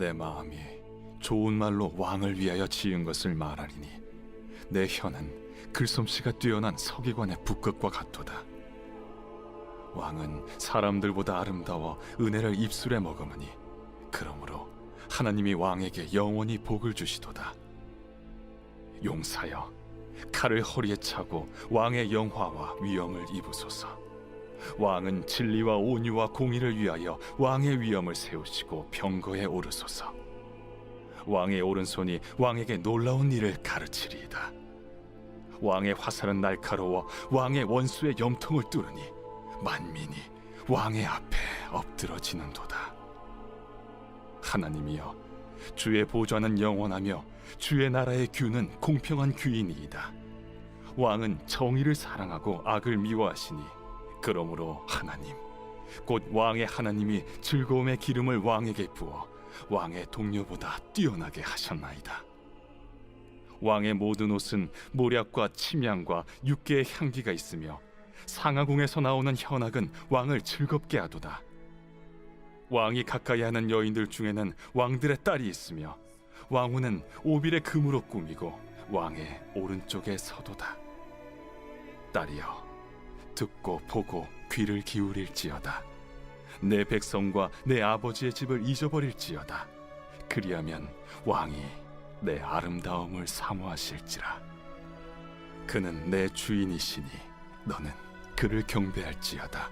내 마음이 좋은 말로 왕을 위하여 지은 것을 말하리니 내 혀는 글솜씨가 뛰어난 서기관의 북극과 같도다. 왕은 사람들보다 아름다워 은혜를 입술에 머금으니 그러므로 하나님이 왕에게 영원히 복을 주시도다. 용사여 칼을 허리에 차고 왕의 영화와 위엄을 입으소서. 왕은 진리와 온유와 공의를 위하여 왕의 위엄을 세우시고 병거에 오르소서. 왕의 오른손이 왕에게 놀라운 일을 가르치리이다. 왕의 화살은 날카로워 왕의 원수의 염통을 뚫으니 만민이 왕의 앞에 엎드러지는도다. 하나님이여 주의 보좌는 영원하며 주의 나라의 규는 공평한 규이니이다. 왕은 정의를 사랑하고 악을 미워하시니 그러므로 하나님 곧 왕의 하나님이 즐거움의 기름을 왕에게 부어 왕의 동료보다 뛰어나게 하셨나이다. 왕의 모든 옷은 모략과 침향과 육개의 향기가 있으며 상하궁에서 나오는 현악은 왕을 즐겁게 하도다. 왕이 가까이 하는 여인들 중에는 왕들의 딸이 있으며 왕후는 오빌의 금으로 꾸미고 왕의 오른쪽에 서도다. 딸이여 듣고 보고 귀를 기울일지어다. 내 백성과 내 아버지의 집을 잊어버릴지어다. 그리하면 왕이 내 아름다움을 사모하실지라. 그는 내 주인이시니 너는 그를 경배할지어다.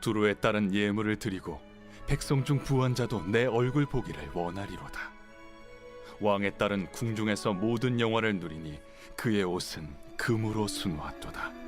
두로에 따른 예물을 드리고 백성 중 부원자도 내 얼굴 보기를 원하리로다. 왕의 딸은 궁중에서 모든 영화를 누리니 그의 옷은 금으로 수놓았도다.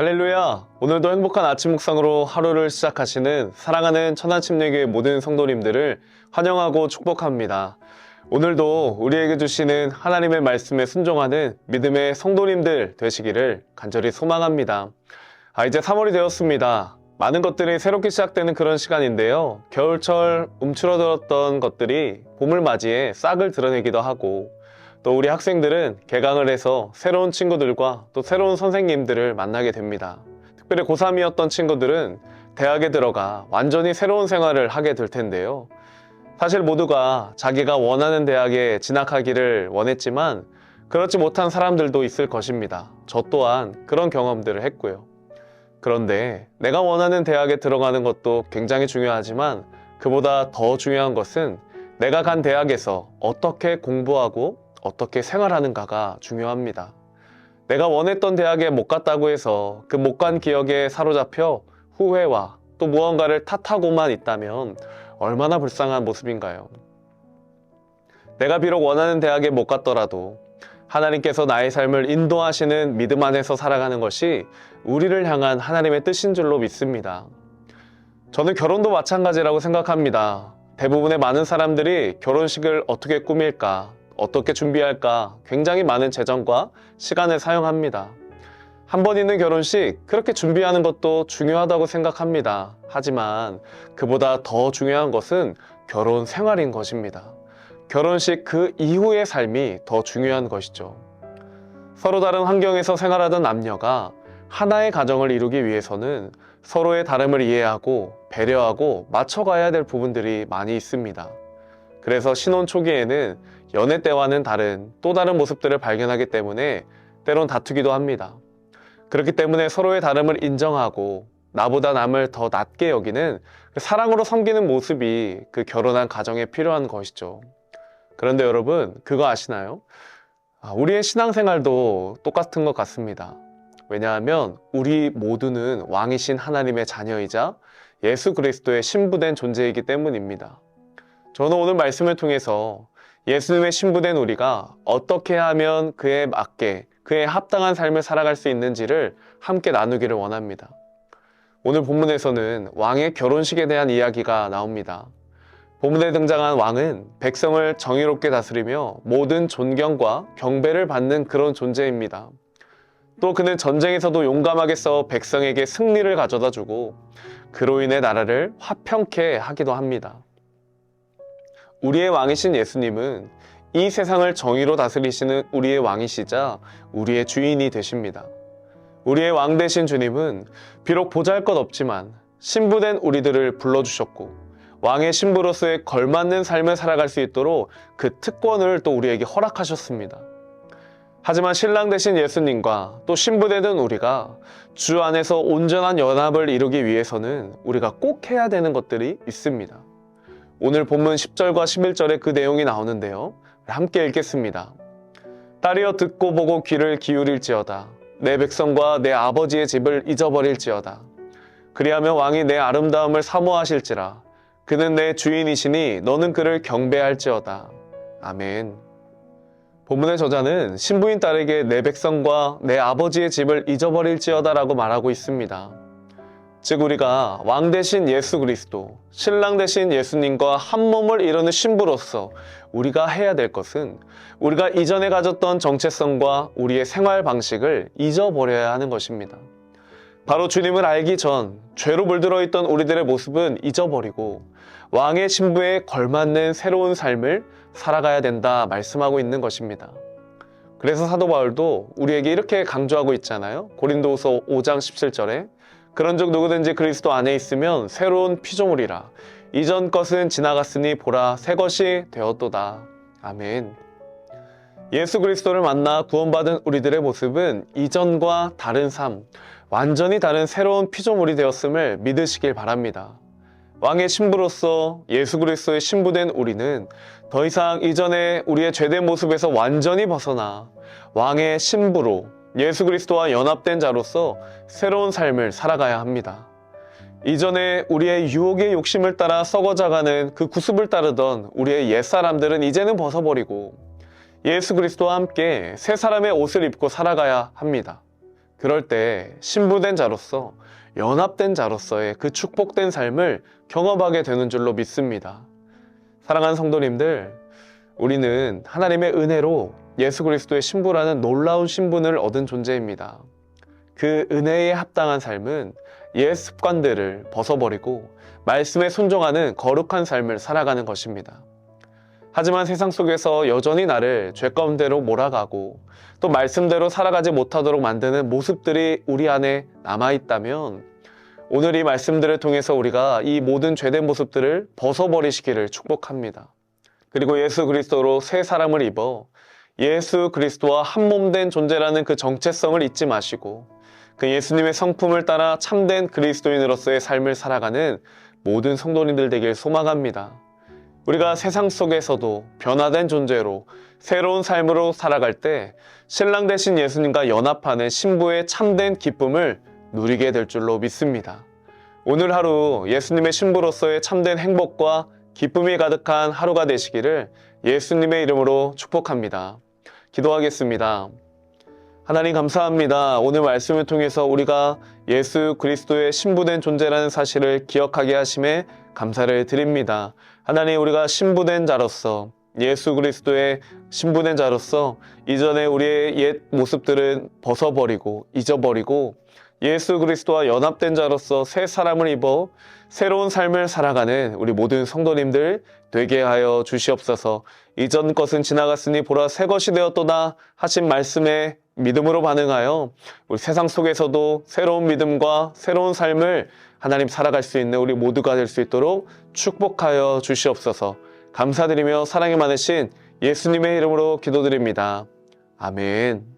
할렐루야! 오늘도 행복한 아침 묵상으로 하루를 시작하시는 사랑하는 천안침례교회 모든 성도님들을 환영하고 축복합니다. 오늘도 우리에게 주시는 하나님의 말씀에 순종하는 믿음의 성도님들 되시기를 간절히 소망합니다. 아, 이제 3월이 되었습니다. 많은 것들이 새롭게 시작되는 그런 시간인데요. 겨울철 움츠러들었던 것들이 봄을 맞이해 싹을 드러내기도 하고 또 우리 학생들은 개강을 해서 새로운 친구들과 또 새로운 선생님들을 만나게 됩니다. 특별히 고3이었던 친구들은 대학에 들어가 완전히 새로운 생활을 하게 될 텐데요. 사실 모두가 자기가 원하는 대학에 진학하기를 원했지만 그렇지 못한 사람들도 있을 것입니다. 저 또한 그런 경험들을 했고요. 그런데 내가 원하는 대학에 들어가는 것도 굉장히 중요하지만 그보다 더 중요한 것은 내가 간 대학에서 어떻게 공부하고 어떻게 생활하는가가 중요합니다. 내가 원했던 대학에 못 갔다고 해서 그 못 간 기억에 사로잡혀 후회와 또 무언가를 탓하고만 있다면 얼마나 불쌍한 모습인가요? 내가 비록 원하는 대학에 못 갔더라도 하나님께서 나의 삶을 인도하시는 믿음 안에서 살아가는 것이 우리를 향한 하나님의 뜻인 줄로 믿습니다. 저는 결혼도 마찬가지라고 생각합니다. 대부분의 많은 사람들이 결혼식을 어떻게 꾸밀까, 어떻게 준비할까 굉장히 많은 재정과 시간을 사용합니다. 한 번 있는 결혼식 그렇게 준비하는 것도 중요하다고 생각합니다. 하지만 그보다 더 중요한 것은 결혼 생활인 것입니다. 결혼식 그 이후의 삶이 더 중요한 것이죠. 서로 다른 환경에서 생활하던 남녀가 하나의 가정을 이루기 위해서는 서로의 다름을 이해하고 배려하고 맞춰가야 될 부분들이 많이 있습니다. 그래서 신혼 초기에는 연애 때와는 다른 또 다른 모습들을 발견하기 때문에 때론 다투기도 합니다. 그렇기 때문에 서로의 다름을 인정하고 나보다 남을 더 낮게 여기는 그 사랑으로 섬기는 모습이 그 결혼한 가정에 필요한 것이죠. 그런데 여러분, 그거 아시나요? 아, 우리의 신앙생활도 똑같은 것 같습니다. 왜냐하면 우리 모두는 왕이신 하나님의 자녀이자 예수 그리스도의 신부된 존재이기 때문입니다. 저는 오늘 말씀을 통해서 예수님의 신부된 우리가 어떻게 하면 그에 맞게 그에 합당한 삶을 살아갈 수 있는지를 함께 나누기를 원합니다. 오늘 본문에서는 왕의 결혼식에 대한 이야기가 나옵니다. 본문에 등장한 왕은 백성을 정의롭게 다스리며 모든 존경과 경배를 받는 그런 존재입니다. 또 그는 전쟁에서도 용감하게 싸워 백성에게 승리를 가져다 주고 그로 인해 나라를 화평케 하기도 합니다. 우리의 왕이신 예수님은 이 세상을 정의로 다스리시는 우리의 왕이시자 우리의 주인이 되십니다. 우리의 왕 되신 주님은 비록 보잘 것 없지만 신부된 우리들을 불러주셨고 왕의 신부로서의 걸맞는 삶을 살아갈 수 있도록 그 특권을 또 우리에게 허락하셨습니다. 하지만 신랑 되신 예수님과 또 신부되는 우리가 주 안에서 온전한 연합을 이루기 위해서는 우리가 꼭 해야 되는 것들이 있습니다. 오늘 본문 10절과 11절에 그 내용이 나오는데요. 함께 읽겠습니다. 딸이여 듣고 보고 귀를 기울일지어다. 내 백성과 내 아버지의 집을 잊어버릴지어다. 그리하면 왕이 내 아름다움을 사모하실지라. 그는 내 주인이시니 너는 그를 경배할지어다. 아멘. 본문의 저자는 신부인 딸에게 내 백성과 내 아버지의 집을 잊어버릴지어다라고 말하고 있습니다. 즉 우리가 왕 대신 예수 그리스도, 신랑 대신 예수님과 한 몸을 이루는 신부로서 우리가 해야 될 것은 우리가 이전에 가졌던 정체성과 우리의 생활 방식을 잊어버려야 하는 것입니다. 바로 주님을 알기 전 죄로 물들어 있던 우리들의 모습은 잊어버리고 왕의 신부에 걸맞는 새로운 삶을 살아가야 된다 말씀하고 있는 것입니다. 그래서 사도 바울도 우리에게 이렇게 강조하고 있잖아요. 고린도후서 5장 17절에 그런즉 누구든지 그리스도 안에 있으면 새로운 피조물이라 이전 것은 지나갔으니 보라 새 것이 되었도다. 아멘. 예수 그리스도를 만나 구원받은 우리들의 모습은 이전과 다른 삶, 완전히 다른 새로운 피조물이 되었음을 믿으시길 바랍니다. 왕의 신부로서 예수 그리스도의 신부된 우리는 더 이상 이전에 우리의 죄된 모습에서 완전히 벗어나 왕의 신부로 예수 그리스도와 연합된 자로서 새로운 삶을 살아가야 합니다. 이전에 우리의 유혹의 욕심을 따라 썩어져가는 그 구습을 따르던 우리의 옛사람들은 이제는 벗어버리고 예수 그리스도와 함께 새 사람의 옷을 입고 살아가야 합니다. 그럴 때 신부된 자로서 연합된 자로서의 그 축복된 삶을 경험하게 되는 줄로 믿습니다. 사랑하는 성도님들, 우리는 하나님의 은혜로 예수 그리스도의 신부라는 놀라운 신분을 얻은 존재입니다. 그 은혜에 합당한 삶은 옛 습관들을 벗어버리고 말씀에 순종하는 거룩한 삶을 살아가는 것입니다. 하지만 세상 속에서 여전히 나를 죄 가운데로 몰아가고 또 말씀대로 살아가지 못하도록 만드는 모습들이 우리 안에 남아있다면 오늘 이 말씀들을 통해서 우리가 이 모든 죄된 모습들을 벗어버리시기를 축복합니다. 그리고 예수 그리스도로 새 사람을 입어 예수 그리스도와 한몸된 존재라는 그 정체성을 잊지 마시고 그 예수님의 성품을 따라 참된 그리스도인으로서의 삶을 살아가는 모든 성도님들 되길 소망합니다. 우리가 세상 속에서도 변화된 존재로 새로운 삶으로 살아갈 때 신랑 되신 예수님과 연합하는 신부의 참된 기쁨을 누리게 될 줄로 믿습니다. 오늘 하루 예수님의 신부로서의 참된 행복과 기쁨이 가득한 하루가 되시기를 예수님의 이름으로 축복합니다. 기도하겠습니다. 하나님 감사합니다. 오늘 말씀을 통해서 우리가 예수 그리스도의 신부된 존재라는 사실을 기억하게 하심에 감사를 드립니다. 하나님 우리가 신부된 자로서 예수 그리스도의 신부된 자로서 이전에 우리의 옛 모습들은 벗어버리고 잊어버리고 예수 그리스도와 연합된 자로서 새 사람을 입어 새로운 삶을 살아가는 우리 모든 성도님들 되게 하여 주시옵소서. 이전 것은 지나갔으니 보라 새 것이 되었도다 하신 말씀에 믿음으로 반응하여 우리 세상 속에서도 새로운 믿음과 새로운 삶을 하나님 살아갈 수 있는 우리 모두가 될 수 있도록 축복하여 주시옵소서. 감사드리며 사랑이 많으신 예수님의 이름으로 기도드립니다. 아멘.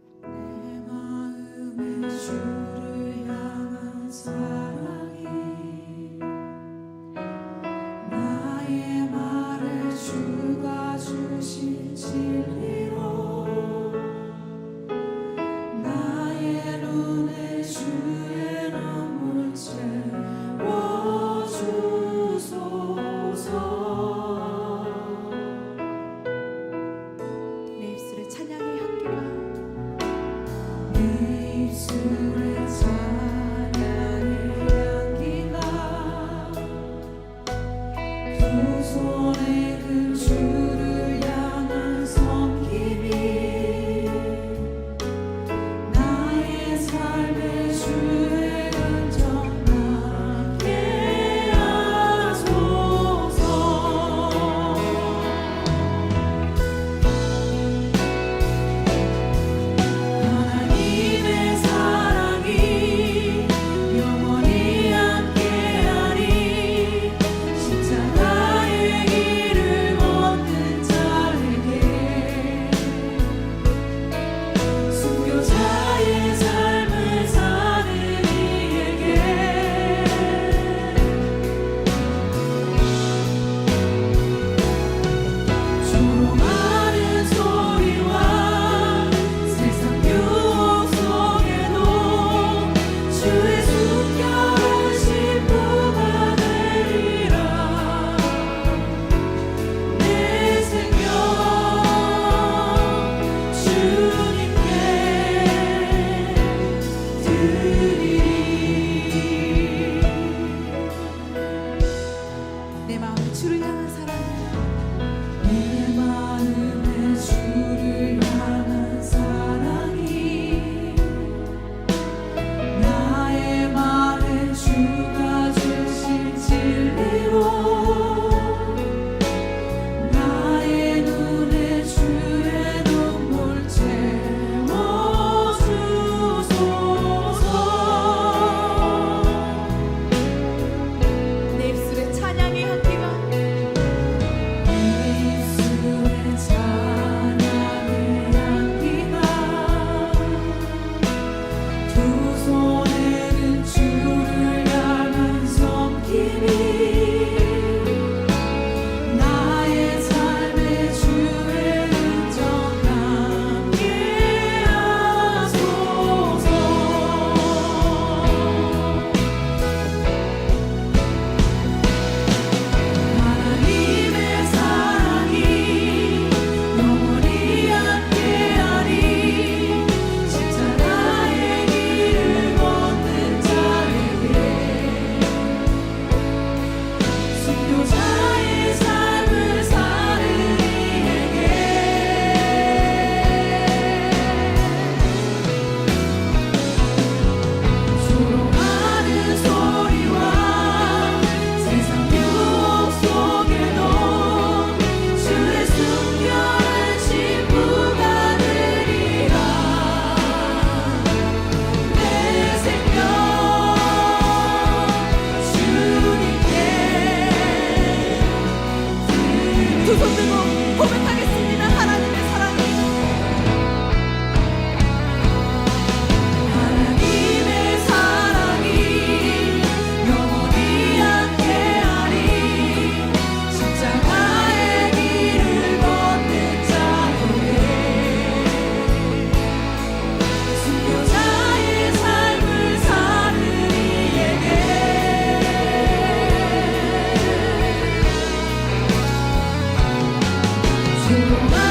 to